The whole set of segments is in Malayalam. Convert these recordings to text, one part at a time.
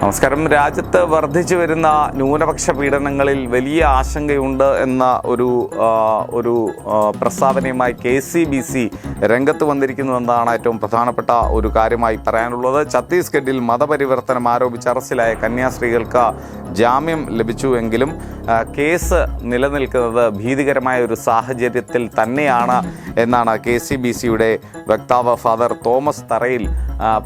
നമസ്കാരം. രാജ്യത്ത് വർദ്ധിച്ചു വരുന്ന ന്യൂനപക്ഷ പീഡനങ്ങളിൽ വലിയ ആശങ്കയുണ്ട് എന്ന ഒരു ഒരു പ്രസ്താവനയുമായി കെ സി ബി സി രംഗത്ത് വന്നിരിക്കുന്നു എന്നതാണ് ഏറ്റവും പ്രധാനപ്പെട്ട ഒരു കാര്യമായി പറയാനുള്ളത്. ഛത്തീസ്ഗഡിൽ മതപരിവർത്തനം ആരോപിച്ച് അറസ്റ്റിലായ കന്യാസ്ത്രീകൾക്ക് ജാമ്യം ലഭിച്ചുവെങ്കിലും കേസ് നിലനിൽക്കുന്നത് ഭീതികരമായ ഒരു സാഹചര്യത്തിൽ തന്നെയാണ് എന്നാണ് കെ സി ബി സിയുടെ വക്താവ് ഫാദർ തോമസ് തറയിൽ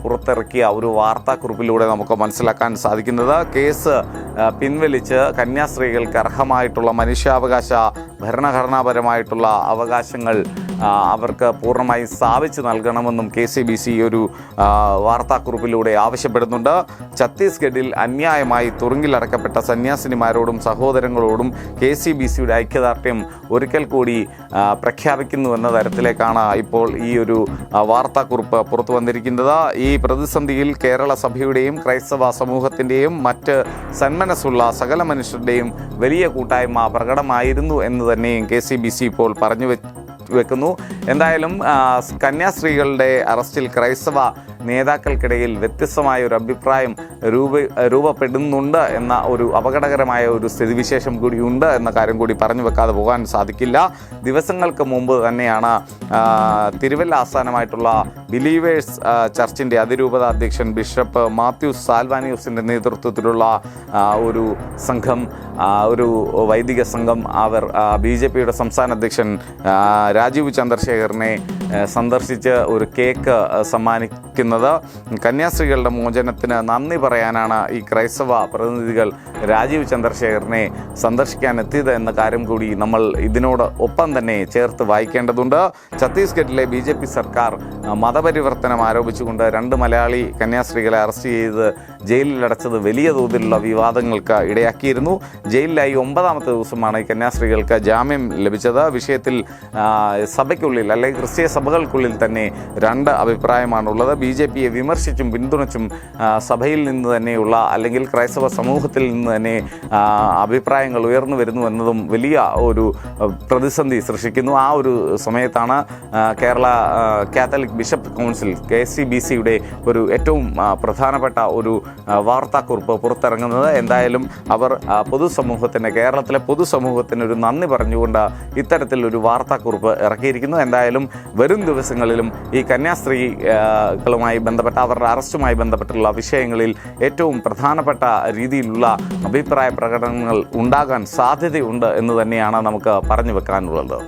പുറത്തിറക്കിയ ഒരു വാർത്താക്കുറിപ്പിലൂടെ നമുക്ക് മനസ്സിലാക്കാൻ സാധിക്കുന്നത്. കേസ് പിൻവലിച്ച് കന്യാസ്ത്രീകൾക്ക് അർഹമായിട്ടുള്ള മനുഷ്യാവകാശ ഭരണഘടനാപരമായിട്ടുള്ള അവകാശങ്ങൾ അവർക്ക് പൂർണമായും സ്ഥാപിച്ചു നൽകണമെന്നും കെ സി ബി സി ഒരു വാർത്താക്കുറിപ്പിലൂടെ ആവശ്യപ്പെടുന്നുണ്ട്. ഛത്തീസ്ഗഡിൽ അന്യായമായി തുറുങ്കിലടക്കപ്പെട്ട സന്യാസിനിമാരോടും സഹോദരങ്ങളോടും കെ സി ബി സിയുടെ ഐക്യദാർഢ്യം ഒരിക്കൽ കൂടി പ്രഖ്യാപിക്കുന്നുവെന്ന തരത്തിലേക്കാണ് ഇപ്പോൾ ഈ ഒരു വാർത്താക്കുറിപ്പ് പുറത്തു വന്നിരിക്കുന്നത്. ഈ പ്രതിസന്ധിയിൽ കേരള സഭയുടെയും ക്രൈസ്തവ സമൂഹത്തിന്റെയും മറ്റ് സന്മനസ്സുള്ള സകല മനുഷ്യരുടെയും വലിയ കൂട്ടായ്മ പ്രകടമായിരുന്നു എന്ന് തന്നെയും കെ സി ബി സി ഇപ്പോൾ പറഞ്ഞു വെക്കുന്നു. എന്തായാലും കന്യാസ്ത്രീകളുടെ അറസ്റ്റിൽ ക്രൈസ്തവ നേതാക്കൾക്കിടയിൽ വ്യത്യസ്തമായ ഒരു അഭിപ്രായം രൂപ രൂപപ്പെടുന്നുണ്ട് എന്ന ഒരു അപകടകരമായ ഒരു സ്ഥിതിവിശേഷം കൂടി ഉണ്ട് എന്ന കാര്യം കൂടി പറഞ്ഞു വെക്കാതെ പോകാൻ സാധിക്കില്ല. ദിവസങ്ങൾക്ക് മുമ്പ് തന്നെയാണ് തിരുവല്ല ആസ്ഥാനമായിട്ടുള്ള ബിലീവേഴ്സ് ചർച്ചിന്റെ അതിരൂപത അധ്യക്ഷൻ ബിഷപ്പ് മാത്യൂസ് സാൽവാനിയൂസിന്റെ നേതൃത്വത്തിലുള്ള ഒരു സംഘം ഒരു വൈദിക സംഘം അവർ ബി ജെ പിയുടെ സംസ്ഥാന അധ്യക്ഷൻ രാജീവ് ചന്ദ്രശേഖറിനെ സന്ദർശിച്ച് ഒരു കേക്ക് സമ്മാനിക്കുന്നത്. കന്യാസ്ത്രീകളുടെ മോചനത്തിന് നന്ദി പറയാനാണ് ഈ ക്രൈസ്തവ പ്രതിനിധികൾ രാജീവ് ചന്ദ്രശേഖറിനെ സന്ദർശിക്കാൻ എത്തിയത് എന്ന കാര്യം കൂടി നമ്മൾ ഇതിനോട് ഒപ്പം തന്നെ ചേർത്ത് വായിക്കേണ്ടതുണ്ട്. ഛത്തീസ്ഗഡിലെ ബി ജെ പി സർക്കാർ മതപരിവർത്തനം ആരോപിച്ചുകൊണ്ട് രണ്ട് മലയാളി കന്യാസ്ത്രീകളെ അറസ്റ്റ് ചെയ്ത് ജയിലിലടച്ചത് വലിയ തോതിലുള്ള വിവാദങ്ങൾക്ക് ഇടയാക്കിയിരുന്നു. ജയിലിലായി ഒമ്പതാമത്തെ ദിവസമാണ് ഈ കന്യാസ്ത്രീകൾക്ക് ജാമ്യം ലഭിച്ചത്. വിഷയത്തിൽ സഭയ്ക്കുള്ളിൽ അല്ലെങ്കിൽ ക്രിസ്തീയ സഭകൾക്കുള്ളിൽ തന്നെ രണ്ട് അഭിപ്രായമാണുള്ളത്. ബി ജെ പിയെ വിമർശിച്ചും പിന്തുണച്ചും സഭയിൽ നിന്ന് തന്നെയുള്ള അല്ലെങ്കിൽ ക്രൈസ്തവ സമൂഹത്തിൽ നിന്ന് തന്നെ അഭിപ്രായങ്ങൾ ഉയർന്നു വരുന്നു എന്നതും വലിയ ഒരു പ്രതിസന്ധി സൃഷ്ടിക്കുന്നു. ആ ഒരു സമയത്താണ് Kerala catholic bishop council K C B സിയുടെ ഒരു ഏറ്റവും പ്രധാനപ്പെട്ട ഒരു വാർത്താക്കുറിപ്പ് പുറത്തിറങ്ങുന്നത്. എന്തായാലും അവർ പൊതുസമൂഹത്തിന് കേരളത്തിലെ പൊതുസമൂഹത്തിന് ഒരു നന്ദി പറഞ്ഞുകൊണ്ട് ഇത്തരത്തിലൊരു വാർത്താക്കുറിപ്പ് ഇറക്കിയിരിക്കുന്നു. എന്തായാലും വരും ദിവസങ്ങളിലും ഈ കന്യാസ്ത്രീകളുമായി ബന്ധപ്പെട്ട അവരുടെ അറസ്റ്റുമായി ബന്ധപ്പെട്ടുള്ള വിഷയങ്ങളിൽ ഏറ്റവും പ്രധാനപ്പെട്ട രീതിയിലുള്ള അഭിപ്രായ പ്രകടനങ്ങൾ ഉണ്ടാകാൻ സാധ്യതയുണ്ട് എന്ന് തന്നെയാണ് നമുക്ക് പറഞ്ഞു വെക്കാനുള്ളത്.